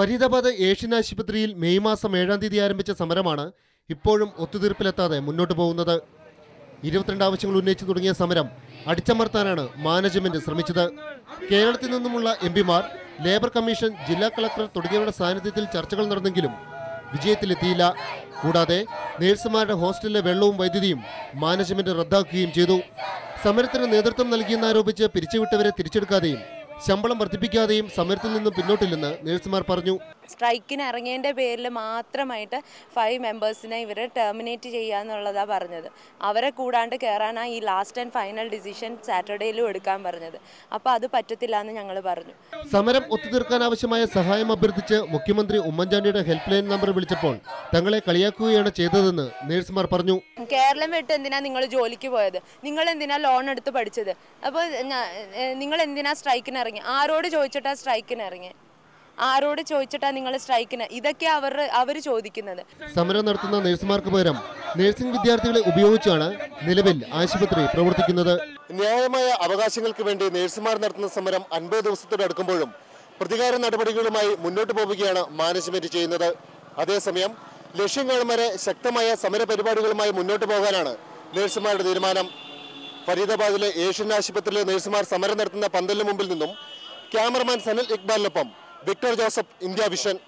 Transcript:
Faridabad Asian ആശുപത്രിയിൽ May മാസം ഏഴാം തീയതി ആരംഭിച്ച സമരമാണ് ഇപ്പോഴും ഒത്തുതീർപ്പിലെത്താതെ മുന്നോട്ട് പോകുന്നത്. ഇരുപത്തിരണ്ട് ആവശ്യങ്ങൾ ഉന്നയിച്ചു തുടങ്ങിയ സമരം അടിച്ചമർത്താനാണ് മാനേജ്മെന്റ് ശ്രമിച്ചത്. കേരളത്തിൽ നിന്നുമുള്ള എം പിമാർ ലേബർ കമ്മീഷൻ ജില്ലാ കളക്ടർ തുടങ്ങിയവരുടെ സാന്നിധ്യത്തിൽ ചർച്ചകൾ നടന്നെങ്കിലും വിജയത്തിലെത്തിയില്ല. കൂടാതെ നേഴ്സുമാരുടെ ഹോസ്റ്റലിലെ വെള്ളവും വൈദ്യുതിയും മാനേജ്മെന്റ് റദ്ദാക്കുകയും ചെയ്തു. സമരത്തിന് നേതൃത്വം നൽകിയെന്നാരോപിച്ച് പിരിച്ചുവിട്ടവരെ തിരിച്ചെടുക്കാതെയും ശമ്പളം വർദ്ധിപ്പിക്കാതെയും സമരത്തിൽ നിന്നും പിന്നോട്ടില്ലെന്ന് നേഴ്സുമാർ പറഞ്ഞു സ്ട്രൈക്കിന് ഇറങ്ങിയതിന്റെ പേരിൽ മാത്രമായിട്ട് ഫൈവ് മെമ്പേഴ്സിനെ ഇവർ ടെർമിനേറ്റ് ചെയ്യാന്നുള്ളതാണ് പറഞ്ഞത്. അവരെ കൂടാണ്ട് കയറാനാണ് ഈ ലാസ്റ്റ് ആൻഡ് ഫൈനൽ ഡിസിഷൻ സാറ്റർഡേയിലും എടുക്കാൻ പറഞ്ഞത്. അപ്പോൾ അത് പറ്റത്തില്ല എന്ന് ഞങ്ങൾ പറഞ്ഞു. സമരം ഒത്തുതീർക്കാൻ ആവശ്യമായ സഹായം അഭ്യർത്ഥിച്ച് മുഖ്യമന്ത്രി ഉമ്മൻചാണ്ടിയുടെ ഹെൽപ്പ് ലൈൻ നമ്പർ വിളിച്ചപ്പോൾ തങ്ങളെ കളിയാക്കുകയാണ് ചെയ്തതെന്ന് നേഴ്സുമാർ പറഞ്ഞു. കേരളം വിട്ട് എന്തിനാ നിങ്ങൾ ജോലിക്ക് പോയത്? നിങ്ങൾ എന്തിനാ ലോൺ എടുത്ത് പഠിച്ചത്? അപ്പോൾ നിങ്ങൾ എന്തിനാ സ്ട്രൈക്കിന് ഇറങ്ങി ആരോട് ചോദിച്ചിട്ടാ സ്ട്രൈക്കിന് ഇറങ്ങി ആരോട് ചോദിച്ചിട്ടാ നിങ്ങൾ സ്ട്രൈക്കിന്? ഇതൊക്കെ അവർ അവർ ചോദിക്കുന്നത്. സമരം നടത്തുന്ന നഴ്സുമാർക്ക് പകരം നഴ്സിംഗ് വിദ്യാർത്ഥികളെ ഉപയോഗിച്ചാണ് നിലവിൽ ആശുപത്രി പ്രവർത്തിക്കുന്നത്. ന്യായമായ അവകാശങ്ങൾക്ക് വേണ്ടി നഴ്സുമാർ നടത്തുന്ന സമരം അൻപത് ദിവസത്തോട് അടുക്കുമ്പോഴും പ്രതികാര നടപടികളുമായി മുന്നോട്ട് പോവുകയാണ് മാനേജ്മെന്റ് ചെയ്യുന്നത്. അതേസമയം ലക്ഷ്യം കാണും വരെ ശക്തമായ സമര പരിപാടികളുമായി മുന്നോട്ട് പോകാനാണ് നഴ്സുമാരുടെ തീരുമാനം. ഫരീദാബാദിലെ ഏഷ്യൻ ആശുപത്രിയിലെ നഴ്സുമാർ സമരം നടത്തുന്ന പന്തലിന് മുമ്പിൽ നിന്നും ക്യാമറമാൻ സനൽ ഇക്ബാലിനൊപ്പം విక్టర్ జోసఫ్ ఇండియా విషన్